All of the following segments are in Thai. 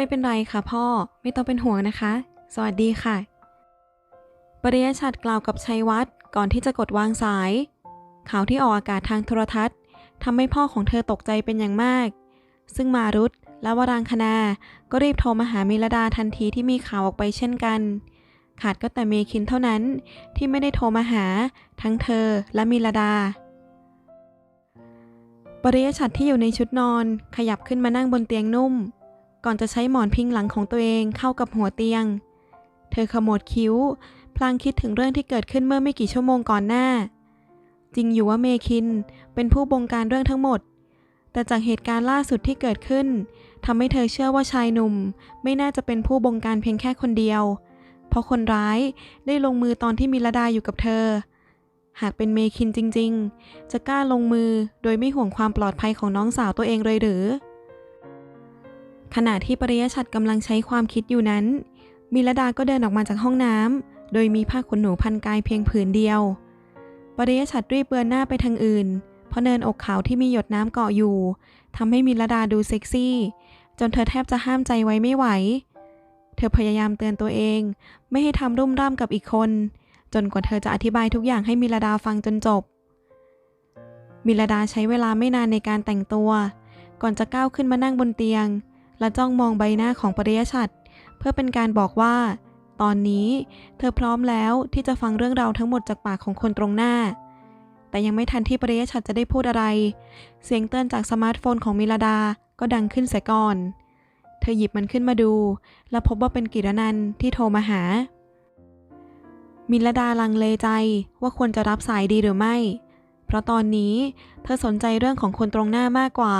ไม่เป็นไรค่ะพ่อ ไม่ต้องเป็นห่วงนะคะ สวัสดีค่ะ ปริยชัดกล่าวกับชัยวัฒน์ก่อนที่จะกดวางสาย ข่าวที่ออกอากาศทางโทรทัศน์ทำให้พ่อของเธอตกใจเป็นอย่างมาก ซึ่งมารุตและวรางคณา ก็รีบโทรมาหามิลดาทันทีที่มีข่าวออกไปเช่นกัน ขาดก็แต่เมคินเท่านั้นที่ไม่ได้โทรมาหา ทั้งเธอและมิลดา ปริยชัดที่อยู่ในชุดนอน ขยับขึ้นมานั่งบนเตียงนุ่ม ก่อนจะใช้หมอนพิงหลังของตัวเองเข้ากับหัวเตียง เธอขมวดคิ้ว พลางคิดถึงเรื่องที่เกิดขึ้นเมื่อไม่กี่ชั่วโมงก่อนหน้า จริงอยู่ว่าเมคินเป็นผู้บงการเรื่องทั้งหมด แต่จากเหตุการณ์ล่าสุดที่เกิดขึ้นทำให้เธอเชื่อว่าชายหนุ่ม ไม่น่าจะเป็นผู้บงการเพียงแค่คนเดียว เพราะคนร้ายได้ลงมือตอนที่มิลดาอยู่กับเธอ หากเป็นเมคินจริง ๆ จะกล้าลงมือโดยไม่ห่วงความปลอดภัยของน้องสาวตัวเองเลยหรือ ขณะที่ปริยชัดกำลังใช้ความคิดอยู่นั้น มิลดาก็เดินออกมาจากห้องน้ำโดยมีผ้าขนหนูพันกายเพียงผืนเดียว ปริยชัดรีบเบือนหน้าไปทางอื่น เพราะเนินอกขาวที่มีหยดน้ำเกาะอยู่ทำให้มิลดาดูเซ็กซี่ จนเธอแทบจะห้ามใจไว้ไม่ไหว เธอพยายามเตือนตัวเอง ไม่ให้ทำรุ่มร่ามกับอีกคน จนกว่าเธอจะอธิบายทุกอย่างให้มิลดาฟังจนจบ มิลดาใช้เวลาไม่นานในการแต่งตัว ก่อนจะก้าวขึ้นมานั่งบนเตียง และจ้องมองใบหน้าของปริยชัด เพื่อเป็นการบอกว่า ตอนนี้เธอพร้อมแล้วที่จะฟังเรื่องราวทั้งหมดจากปากของคนตรงหน้า แต่ยังไม่ทันที่ปริยชัดจะได้พูดอะไร เสียงเตือนจากสมาร์ทโฟนของมิลดาก็ดังขึ้นเสียก่อน เธอหยิบมันขึ้นมาดู และพบว่าเป็นกิรนันท์ที่โทรมาหา มิลดาลังเลใจว่าควรจะรับสายดีหรือไม่ เพราะตอนนี้เธอสนใจเรื่องของคนตรงหน้ามากกว่า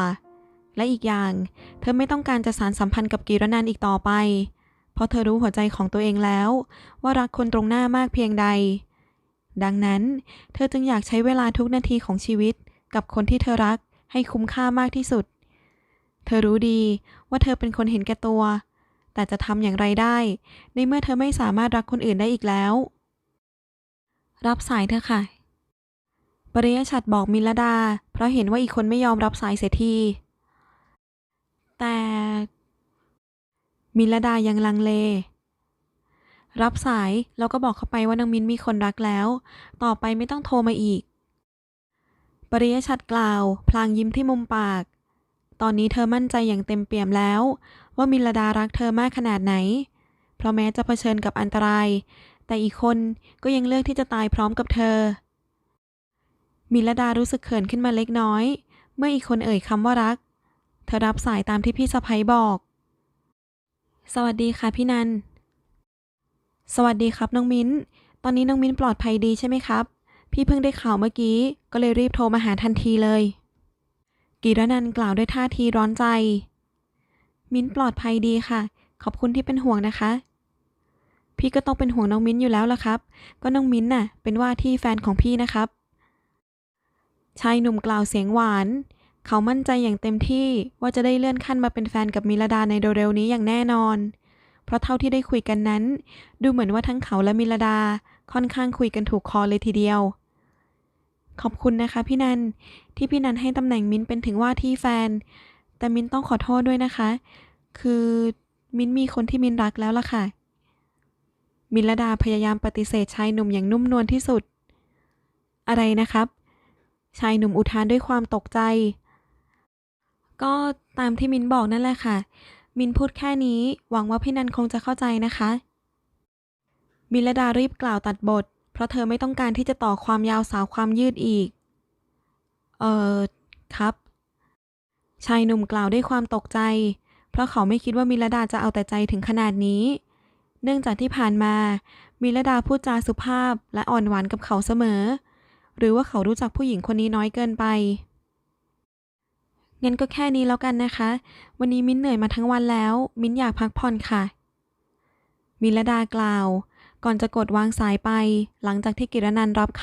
และอีกอย่าง เธอไม่ต้องการจะสารสัมพันธ์กับกิรนันอีกต่อไป เพราะเธอรู้หัวใจของตัวเองแล้ว ว่ารักคนตรงหน้ามากเพียงใด ดังนั้น เธอจึงอยากใช้เวลาทุกนาทีของชีวิต กับคนที่เธอรักให้คุ้มค่ามากที่สุด เธอรู้ดีว่าเธอเป็นคนเห็นแก่ตัว แต่จะทำอย่างไรได้ ในเมื่อเธอไม่สามารถรักคนอื่นได้อีกแล้ว รับสายเธอค่ะปริยชัดบอกมิลดา เพราะเห็นว่าอีกคนไม่ยอมรับสายเสียที แต่ มิลดายังลังเล รับสายแล้วก็บอกเขาไปว่านางมินมีคนรักแล้ว ต่อไปไม่ต้องโทรมาอีก ปริยชัดกล่าว พลางยิ้มที่มุมปาก ตอนนี้เธอมั่นใจอย่างเต็มเปี่ยมแล้ว ว่ามิลดารักเธอมากขนาดไหน เพราะแม้จะเผชิญกับอันตราย แต่อีกคนก็ยังเลือกที่จะตายพร้อมกับเธอมิลดารู้สึกเขินขึ้นมาเล็กน้อย เมื่ออีกคนเอ่ยคำว่ารัก เธอรับสายตามที่พี่สะพ้ยบอก สวัสดีค่ะพี่นัน สวัสดีครับน้องมิ้น ตอนนี้น้องมิ้นปลอดภัยดีใช่ไหมครับ พี่เพิ่งได้ข่าวเมื่อกี้ ก็เลยรีบโทรมาหาทันทีเลย กีรนันกล่าวด้วยท่าทีร้อนใจ มิ้นปลอดภัยดีค่ะ ขอบคุณที่เป็นห่วงนะคะ พี่ก็ต้องเป็นห่วงน้องมิ้นอยู่แล้วล่ะครับ ก็น้องมิ้นน่ะ เป็นว่าที่แฟนของพี่นะครับ ชายหนุ่มกล่าวเสียงหวาน เขามั่นใจอย่างเต็มที่ว่าจะได้เลื่อนขั้นมาเป็นแฟนกับมิลดาในเร็วๆนี้อย่างแน่นอน เพราะเท่าที่ได้คุยกันนั้น ดูเหมือนว่าทั้งเขาและมิลดาค่อนข้างคุยกันถูกคอเลยทีเดียว ขอบคุณนะคะพี่นันที่พี่นันให้ตำแหน่งมิ้นเป็นถึงว่าที่แฟน แต่มิ้นต้องขอโทษด้วยนะคะ คือมิ้นมีคนที่มิ้นรักแล้วล่ะค่ะ มิลดาพยายามปฏิเสธชายหนุ่มอย่างนุ่มนวลที่สุด อะไรนะครับ ชายหนุ่มอุทานด้วยความตกใจ ก็ตามที่มินบอกนั่นแหละค่ะ มินพูดแค่นี้หวังว่าพี่นันคงจะเข้าใจนะคะ มิลดารีบกล่าวตัดบท เพราะเธอไม่ต้องการที่จะต่อความยาวสาวความยืดอีก เอ่อครับ ชายหนุ่มกล่าวด้วยความตกใจ เพราะเขาไม่คิดว่ามิลดาจะเอาแต่ใจถึงขนาดนี้ เนื่องจากที่ผ่านมา มิลดาพูดจาสุภาพและอ่อนหวานกับเขาเสมอ หรือว่าเขารู้จักผู้หญิงคนนี้น้อยเกินไป งั้นก็แค่นี้แล้วกันนะคะ วันนี้มิ้นเหนื่อยมาทั้งวันแล้ว มิ้นอยากพักผ่อนค่ะ มิลดากล่าว ก่อนจะกดวางสายไป หลังจากที่กิรนันรับค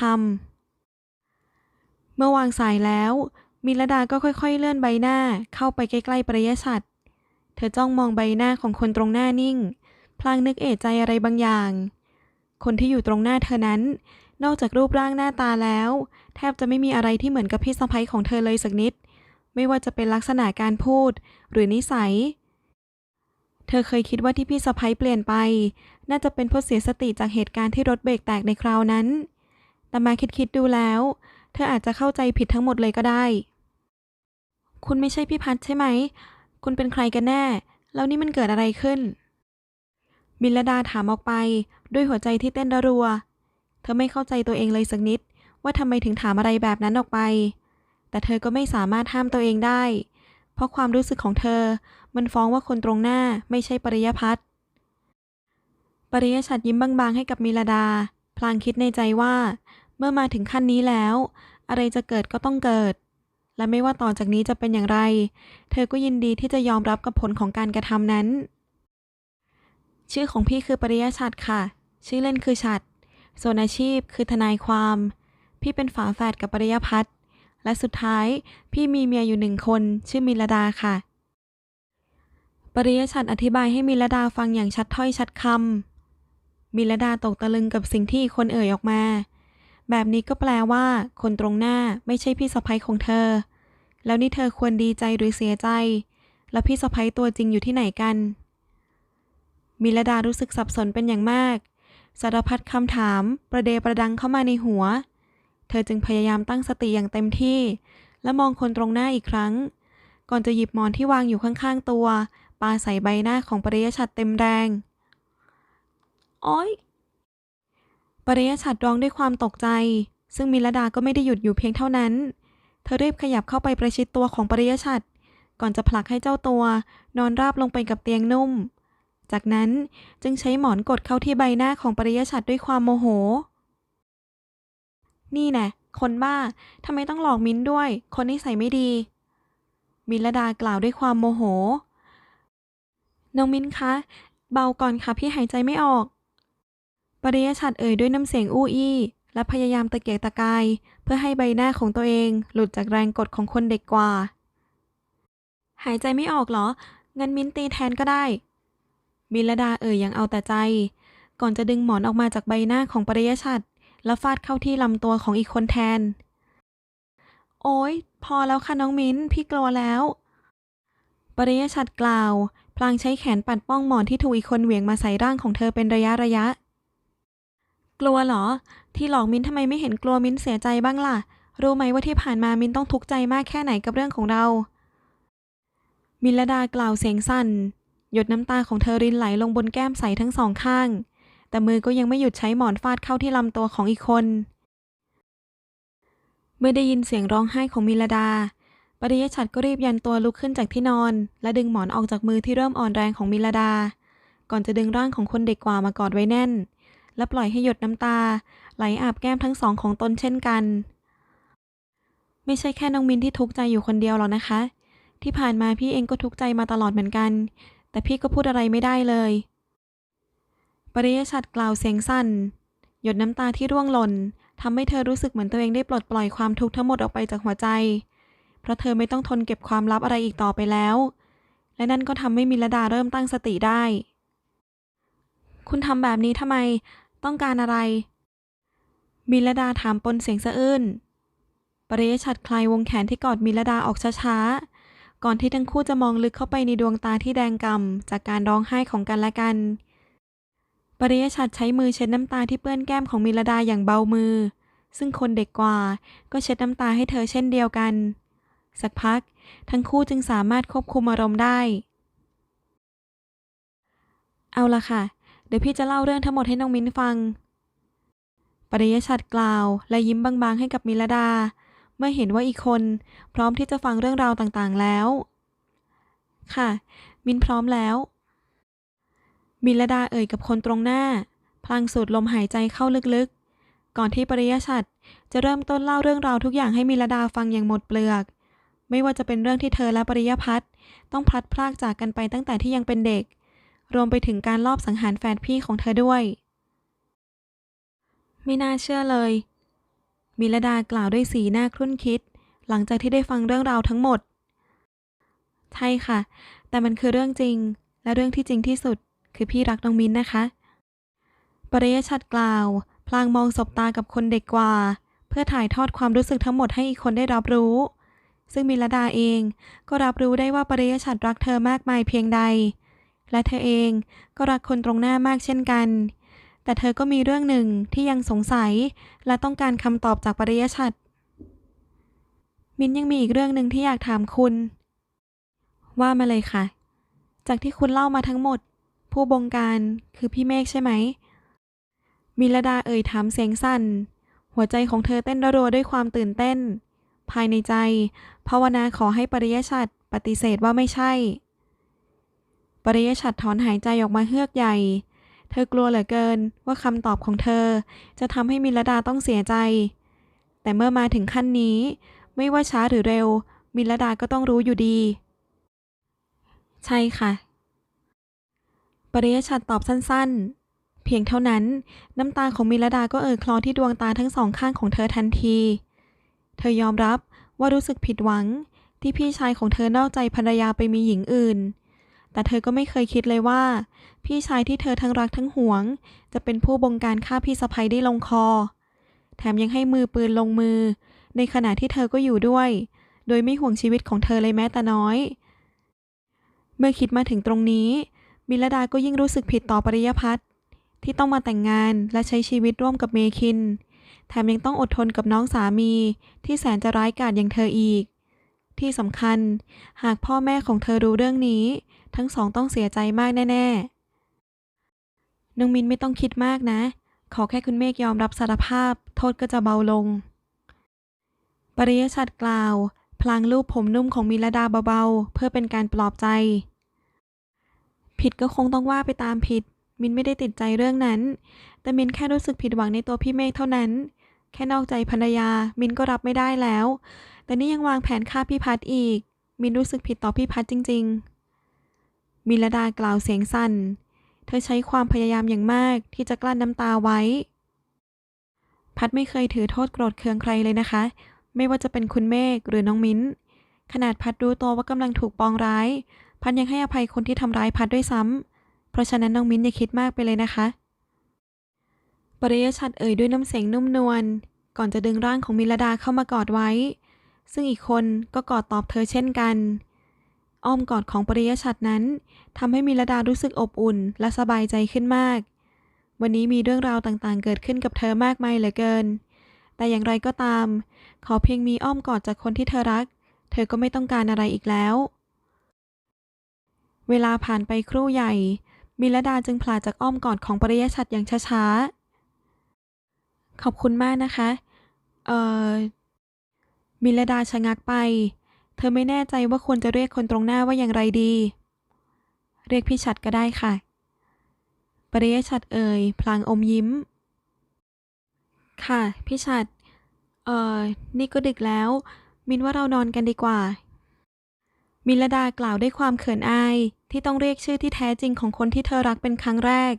ำ เมื่อวางสายแล้ว มิลดาก็ค่อยๆ เลื่อนใบหน้าเข้าไปใกล้ๆปริยชัด เธอจ้องมองใบหน้าของคนตรงหน้านิ่ง พลางนึกเอะใจอะไรบางอย่าง คนที่อยู่ตรงหน้าเธอนั้น นอกจากรูปร่างหน้าตาแล้ว แทบจะไม่มีอะไรที่เหมือนกับพี่สะใภ้ของเธอเลยสักนิด ไม่ว่าจะเป็นลักษณะการพูด หรือนิสัย เธอเคยคิดว่าที่พี่สะพ้ยเปลี่ยนไป น่าจะเป็นเพราะเสียสติจากเหตุการณ์ที่รถเบรกแตกในคราวนั้น แต่มาคิดๆดูแล้ว เธออาจจะเข้าใจผิดทั้งหมดเลยก็ได้ คุณไม่ใช่พี่พัดใช่ไหม คุณเป็นใครกันแน่ แล้วนี่มันเกิดอะไรขึ้น มิลดาถามออกไป ด้วยหัวใจที่เต้นรัว เธอไม่เข้าใจตัวเองเลยสักนิดว่าทำไมถึงถามอะไรแบบนั้นออกไป แต่เธอก็ไม่สามารถห้ามตัวเองได้ เพราะความรู้สึกของเธอ มันฟ้องว่าคนตรงหน้าไม่ใช่ปริยพัฒน์ปริยชัดยิ้มบางๆให้กับมิลดา พลางคิดในใจว่า เมื่อมาถึงขั้นนี้แล้ว อะไรจะเกิดก็ต้องเกิด และไม่ว่าต่อจากนี้จะเป็นอย่างไร เธอก็ยินดีที่จะยอมรับกับผลของการกระทำนั้น ชื่อของพี่คือปริยชัดค่ะ ชื่อเล่นคือชัดส่วนอาชีพคือทนายความ พี่เป็นฝาแฝดกับปริยพัฒน์ และสุดท้าย พี่มีเมียอยู่หนึ่งคน ชื่อมิลดาค่ะ ปริยชัดอธิบายให้มิลดาฟังอย่างชัดถ้อยชัดคำมิลดาตกตะลึงกับสิ่งที่คนเอ่ยออกมา แบบนี้ก็แปลว่า คนตรงหน้าไม่ใช่พี่สะใภ้ของเธอ แล้วนี่เธอควรดีใจหรือเสียใจ แล้วพี่สะใภ้ตัวจริงอยู่ที่ไหนกันมิลดารู้สึกสับสนเป็นอย่างมาก สารพัดคำถามประเดประดังเข้ามาในหัว เธอจึงพยายามตั้งสติอย่างเต็มที่ และมองคนตรงหน้าอีกครั้ง ก่อนจะหยิบหมอนที่วางอยู่ข้างๆตัวปาใส่ใบหน้าของปริยชัดเต็มแรงโอ๊ยปริยชัดร้องด้วยความตกใจ ซึ่งมิลดาก็ไม่ได้หยุดอยู่เพียงเท่านั้น เธอรีบขยับเข้าไปประชิดตัวของปริยชัดก่อนจะผลักให้เจ้าตัวนอนราบลงไปกับเตียงนุ่ม จากนั้นจึงใช้หมอนกดเข้าที่ใบหน้าของปริยชัดด้วยความโมโห นี่แน่คนบ้าทำไมต้องหลอกมิ้นด้วย คนนิสัยไม่ดี มิลดากล่าวด้วยความโมโห น้องมิ้นคะ เบาก่อนค่ะพี่หายใจไม่ออก ปริยชัดเอ่ยด้วยน้ำเสียงอู้อี้ และพยายามตะเกียกตะกาย เพื่อให้ใบหน้าของตัวเองหลุดจากแรงกดของคนเด็กกว่า หายใจไม่ออกเหรอ งั้นมิ้นตีแทนก็ได้ มิลดาเอ่ยยังเอาแต่ใจ ก่อนจะดึงหมอนออกมาจากใบหน้าของปริยชัด แล้วฟาดเข้าที่ลำตัวของอีกคนแทน โอ๊ยพอแล้วค่ะน้องมิ้น พี่กลัวแล้ว ปริยชัดกล่าว พลางใช้แขนปัดป้องหมอนที่ถูกอีกคนเหวี่ยงมาใส่ร่างของเธอเป็นระยะระยะ กลัวเหรอ ที่หลอกมิ้นทำไมไม่เห็นกลัวมิ้นเสียใจบ้างล่ะ รู้ไหมว่าที่ผ่านมามิ้นต้องทุกข์ใจมากแค่ไหนกับเรื่องของเรา มิลดากล่าวเสียงสั่น หยดน้ำตาของเธอรินไหลลงบนแก้มใสทั้งสองข้าง แต่มือก็ยังไม่หยุดใช้หมอนฟาดเข้าที่ลำตัวของอีกคน เมื่อได้ยินเสียงร้องไห้ของมิลดา ปริยชัดก็รีบยันตัวลุกขึ้นจากที่นอน และดึงหมอนออกจากมือที่เริ่มอ่อนแรงของมิลดา ก่อนจะดึงร่างของคนเด็กกว่ามากอดไว้แน่น และปล่อยให้หยดน้ำตา ไหลอาบแก้มทั้งสองของตนเช่นกัน ไม่ใช่แค่น้องมินที่ทุกข์ใจอยู่คนเดียวหรอกนะคะ ที่ผ่านมาพี่เองก็ทุกข์ใจมาตลอดเหมือนกัน แต่พี่ก็พูดอะไรไม่ได้เลย ปริยชัดกล่าวเสียงสั้นหยดน้ำตาที่ร่วงหล่นทำให้เธอรู้สึกเหมือนตัวเองได้ปลดปล่อยความทุกข์ทั้งหมดออกไปจากหัวใจ เพราะเธอไม่ต้องทนเก็บความลับอะไรอีกต่อไปแล้ว และนั่นก็ทำให้มิลดาเริ่มตั้งสติได้ คุณทำแบบนี้ทำไม ต้องการอะไร มิลดาถามปนเสียงสะอื้น ปริยชัดคลายวงแขนที่กอดมิลดาออกช้าๆ ก่อนที่ทั้งคู่จะมองลึกเข้าไปในดวงตาที่แดงก่ำจากการร้องไห้ของกันและกัน ปริยชัดใช้มือเช็ดน้ำตาที่เปื้อนแก้มของมิลดาอย่างเบามือ ซึ่งคนเด็กกว่าก็เช็ดน้ำตาให้เธอเช่นเดียวกัน สักพัก ทั้งคู่จึงสามารถควบคุมอารมณ์ได้ เอาละค่ะ เดี๋ยวพี่จะเล่าเรื่องทั้งหมดให้น้องมิ้นฟัง ปริยชัดกล่าว และยิ้มบางๆให้กับมิลดา เมื่อเห็นว่าอีกคน พร้อมที่จะฟังเรื่องราวต่างๆแล้ว ค่ะ มินพร้อมแล้ว มิลดาเอ่ยกับคนตรงหน้า พลางสูดลมหายใจเข้าลึกๆ ก่อนที่ปริยชัดจะเริ่มต้นเล่าเรื่องราวทุกอย่างให้มิลดาฟังอย่างหมดเปลือก ไม่ว่าจะเป็นเรื่องที่เธอและปริยพัฒน์ต้องพลัดพรากจากกันไปตั้งแต่ที่ยังเป็นเด็ก รวมไปถึงการลอบสังหารแฟนพี่ของเธอด้วย ไม่น่าเชื่อเลย มิลดากล่าวด้วยสีหน้าครุ่นคิด หลังจากที่ได้ฟังเรื่องราวทั้งหมด ใช่ค่ะ แต่มันคือเรื่องจริงและเรื่องที่จริงที่สุด คือพี่รักน้องมิ้นนะคะ ปริยชัดกล่าว พลางมองสบตากับคนเด็กกว่า เพื่อถ่ายทอดความรู้สึกทั้งหมดให้อีกคนได้รับรู้ ซึ่งมิลดาเองก็รับรู้ได้ว่าปริยชัดรักเธอมากมายเพียงใด และเธอเองก็รักคนตรงหน้ามากเช่นกัน แต่เธอก็มีเรื่องหนึ่งที่ยังสงสัย และต้องการคำตอบจากปริยชัดมินยังมีอีกเรื่องหนึ่งที่อยากถามคุณ ว่ามาเลยค่ะ จากที่คุณเล่ามาทั้งหมด ผู้บงการคือพี่เมฆใช่ไหม มิลดาเอ่ยถามเสียงสั่น หัวใจของเธอเต้นรัวด้วยความตื่นเต้น ภายในใจ ภาวนาขอให้ปริยชัดปฏิเสธว่าไม่ใช่ ปริยชัดถอนหายใจออกมาเฮือกใหญ่ เธอกลัวเหลือเกินว่าคำตอบของเธอ จะทำให้มิลดาต้องเสียใจ แต่เมื่อมาถึงขั้นนี้ ไม่ว่าช้าหรือเร็ว มิลดาก็ต้องรู้อยู่ดี ใช่ค่ะ ปริยชัดตอบสั้นๆ เพียงเท่านั้น น้ำตาของมิลดาก็เอ่อคลอที่ดวงตาทั้งสองข้างของเธอทันที เธอยอมรับว่ารู้สึกผิดหวังที่พี่ชายของเธอนอกใจภรรยาไปมีหญิงอื่น แต่เธอก็ไม่เคยคิดเลยว่า พี่ชายที่เธอทั้งรักทั้งหวง จะเป็นผู้บงการฆ่าพี่สะใภ้ได้ลงคอ แถมยังให้มือปืนลงมือ ในขณะที่เธอก็อยู่ด้วย โดยไม่ห่วงชีวิตของเธอเลยแม้แต่น้อย เมื่อคิดมาถึงตรงนี้ มิลดาก็ยิ่งรู้สึกผิดต่อปริยพัฒน์ที่ต้องมาแต่งงานและใช้ชีวิตร่วมกับเมคิน แถมยังต้องอดทนกับน้องสามีที่แสนจะร้ายกาจอย่างเธออีก ที่สำคัญ หากพ่อแม่ของเธอรู้เรื่องนี้ ทั้งสองต้องเสียใจมากแน่ๆน้องมินไม่ต้องคิดมากนะ ขอแค่คุณเมฆยอมรับสารภาพ โทษก็จะเบาลง ปริยชัดกล่าว พลางลูบผมนุ่มของมิลดาเบาๆ เพื่อเป็นการปลอบใจ ผิดก็คงต้องว่าไปตามผิด มินไม่ได้ติดใจเรื่องนั้น แต่มินแค่รู้สึกผิดหวังในตัวพี่เมฆเท่านั้น แค่นอกใจภรรยา มินก็รับไม่ได้แล้ว แต่นี่ยังวางแผนฆ่าพี่พัดอีก มินรู้สึกผิดต่อพี่พัดจริง ๆ มิลดากล่าวเสียงสั่น เธอใช้ความพยายามอย่างมากที่จะกลั้นน้ำตาไว้ พัดไม่เคยถือโทษโกรธเคืองใครเลยนะคะ ไม่ว่าจะเป็นคุณเมฆหรือน้องมิ้นขนาดพัดรู้ตัวว่ากำลังถูกปองร้าย พัดยังให้อภัยคนที่ทำร้ายพัดด้วยซ้ำ เพราะฉะนั้นน้องมิ้นอย่าคิดมากไปเลยนะคะ ปริยชัดเอ่ยด้วยน้ำเสียงนุ่มนวล ก่อนจะดึงร่างของมิลดาเข้ามากอดไว้ ซึ่งอีกคนก็กอดตอบเธอเช่นกัน อ้อมกอดของปริยชัดนั้นทำให้มิลดารู้สึกอบอุ่นและสบายใจขึ้นมาก วันนี้มีเรื่องราวต่างๆ เกิดขึ้นกับเธอมากมายเหลือเกิน แต่อย่างไรก็ตาม ขอเพียงมีอ้อมกอดจากคนที่เธอรัก เธอก็ไม่ต้องการอะไรอีกแล้ว เวลาผ่านไปครู่ใหญ่มิลดาจึงผลาจากอ้อมกอดของปริยชัดอย่างช้าๆ ขอบคุณมากนะคะ เอ่อมิลดาชะงักไป เธอไม่แน่ใจว่าควรจะเรียกคนตรงหน้าว่าอย่างไรดี เรียกพี่ชัดก็ได้ค่ะ ปริยชัดเอ่ย พลางอมยิ้ม ค่ะ พี่ชัด เอ่อ นี่ก็ดึกแล้ว มินว่าเรานอนกันดีกว่า มิลดากล่าวด้วยความเขินอาย ที่ต้องเรียกชื่อที่แท้จริงของคนที่เธอรักเป็นครั้งแรก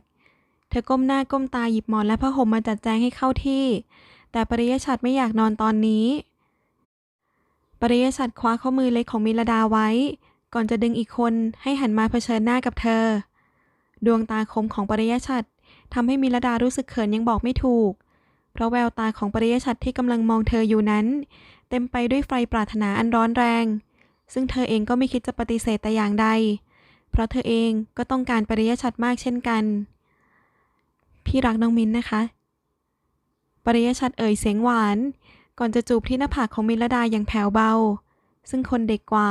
เธอก้มหน้าก้มตาหยิบหมอนและผ้าห่มมาจัดแจงให้เข้าที่ แต่ปริยชัดไม่อยากนอนตอนนี้ ปริยชัดคว้าข้อมือเล็กของมิลดาไว้ ก่อนจะดึงอีกคนให้หันมาเผชิญหน้ากับเธอ ดวงตาคมของปริยชัดทำให้มิลดารู้สึกเขินยังบอกไม่ถูก เพราะแววตาของปริยชัดที่กำลังมองเธออยู่นั้น เต็มไปด้วยไฟปรารถนาอันร้อนแรง ซึ่งเธอเองก็ไม่คิดจะปฏิเสธแต่อย่างใด เพราะเธอเองก็ต้องการปริยชัดมากเช่นกัน พี่รักน้องมินนะคะ ปริยชัดเอ่ยเสียงหวาน ก่อนจะจูบที่หน้าผากของมิลดาอย่างแผ่วเบา ซึ่งคนเด็กกว่า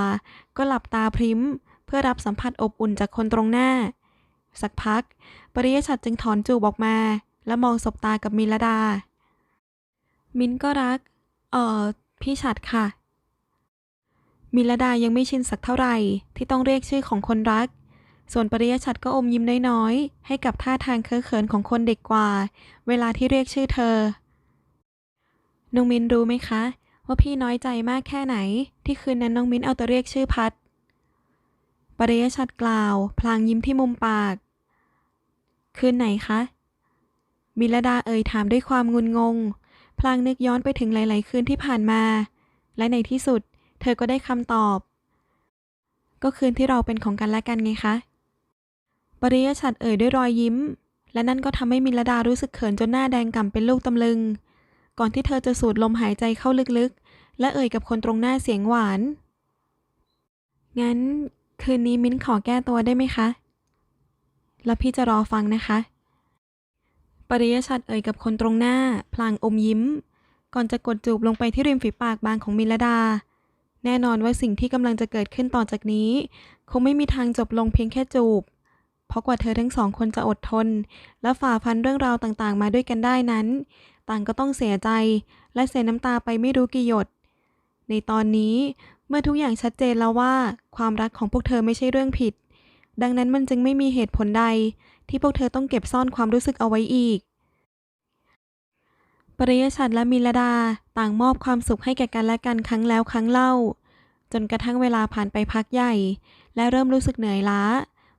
ก็หลับตาพริ้ม เพื่อรับสัมผัสอบอุ่นจากคนตรงหน้า สักพัก ปริยชัดจึงถอนจูบออกมา และมองสบตากับมิลดา มินก็รัก เอ่อ พี่ชัดค่ะ มิลดายังไม่ชินสักเท่าไหร่ที่ต้องเรียกชื่อของคนรัก ส่วนปริยชัดก็อมยิ้มน้อยๆ ให้กับท่าทางเคอะเขินของคนเด็กกว่า เวลาที่เรียกชื่อเธอน้องมินรู้ไหมคะ ว่าพี่น้อยใจมากแค่ไหน ที่คืนนั้นน้องมินเอาแต่เรียกชื่อพัดปริยชัดกล่าว พลางยิ้มที่มุมปาก คืนไหนคะมิลดาเอ่ยถามด้วยความงุนงง พลางนึกย้อนไปถึงหลาย ๆ คืนที่ผ่านมา และในที่สุด เธอก็ได้คำตอบ ก็คืนที่เราเป็นของกันและกันไงคะ ปริยชัดเอ่ยด้วยรอยยิ้ม และนั่นก็ทำให้มิลดารู้สึกเขินจนหน้าแดงก่ำเป็นลูกตำลึง ก่อนที่เธอจะสูดลมหายใจเข้าลึกๆ และเอ่ยกับคนตรงหน้าเสียงหวาน งั้น คืนนี้มิ้นขอแก้ตัวได้ไหมคะ แล้วพี่จะรอฟังนะคะ ปริยชัดเอ่ยกับคนตรงหน้า พลางอมยิ้ม ก่อนจะกดจูบลงไปที่ริมฝีปากบางของมิลดา แน่นอนว่าสิ่งที่กำลังจะเกิดขึ้นต่อจากนี้ คงไม่มีทางจบลงเพียงแค่จูบ เพราะกว่าเธอทั้งสองคนจะอดทน และฝ่าฟันเรื่องราวต่างๆ มาด้วยกันได้นั้น ต่างก็ต้องเสียใจ และเสียน้ำตาไปไม่รู้กี่หยด ในตอนนี้เมื่อทุกอย่างชัดเจนแล้วว่า ความรักของพวกเธอไม่ใช่เรื่องผิด ดังนั้นมันจึงไม่มีเหตุผลใด ที่พวกเธอต้องเก็บซ่อนความรู้สึกเอาไว้อีกปริยชัดและมิลดา ต่างมอบความสุขให้แก่กันและกันครั้งแล้วครั้งเล่า จนกระทั่งเวลาผ่านไปพักใหญ่ และเริ่มรู้สึกเหนื่อยล้า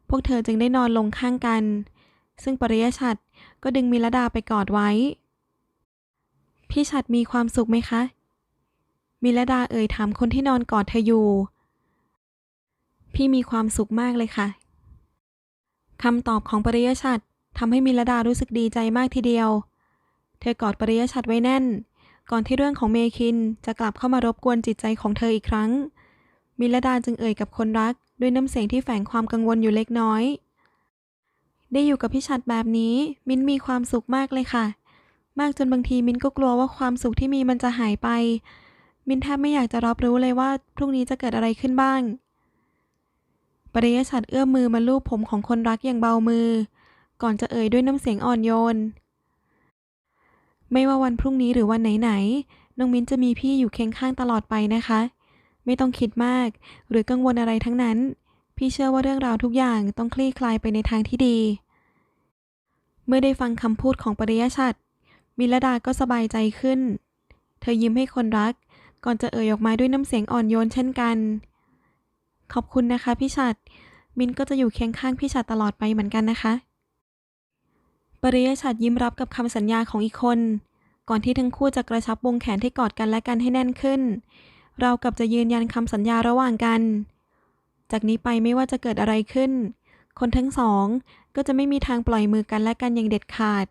พวกเธอจึงได้นอนลงข้างกัน ซึ่งปริยชัดก็ดึงมิลดาไปกอดไว้ พี่ชัดมีความสุขไหมคะ มิลดาเอ่ยถามคนที่นอนกอดเธออยู่ พี่มีความสุขมากเลยค่ะคำตอบของปริยชัดทำให้มิลดารู้สึกดีใจมากทีเดียว เธอกอดปริยชัดไว้แน่น ก่อนที่เรื่องของเมคินจะกลับเข้ามารบกวนจิตใจของเธออีกครั้ง มิลดาจึงเอ่ยกับคนรัก ด้วยน้ำเสียงที่แฝงความกังวลอยู่เล็กน้อย ได้อยู่กับพี่ชัดแบบนี้ มินมีความสุขมากเลยค่ะ มากจนบางทีมินก็กลัวว่าความสุขที่มีมันจะหายไป มินแทบไม่อยากจะรับรู้เลยว่าพรุ่งนี้จะเกิดอะไรขึ้นบ้าง ปริยชัดเอื้อมมือมาลูบผมของคนรักอย่างเบามือ ก่อนจะเอ่ยด้วยน้ำเสียงอ่อนโยน ไม่ว่าวันพรุ่งนี้หรือวันไหนๆน้องมิ้นจะมีพี่อยู่เคียงข้างตลอดไปนะคะ ไม่ต้องคิดมาก หรือกังวลอะไรทั้งนั้น พี่เชื่อว่าเรื่องราวทุกอย่างต้องคลี่คลายไปในทางที่ดี เมื่อได้ฟังคำพูดของปริยชัดมิลดาก็สบายใจขึ้น เธอยิ้มให้คนรัก ก่อนจะเอ่ยออกมาด้วยน้ำเสียงอ่อนโยนเช่นกัน ขอบคุณนะคะพี่ชัด มินก็จะอยู่เคียงข้างพี่ชัดตลอดไปเหมือนกันนะคะ ปริยชัดยิ้มรับกับคำสัญญาของอีกคน ก่อนที่ทั้งคู่จะกระชับวงแขนที่กอดกันและกันให้แน่นขึ้น เรากับจะยืนยันคำสัญญาระหว่างกัน จากนี้ไปไม่ว่าจะเกิดอะไรขึ้น คนทั้งสองก็จะไม่มีทางปล่อยมือกันและกันอย่างเด็ดขาด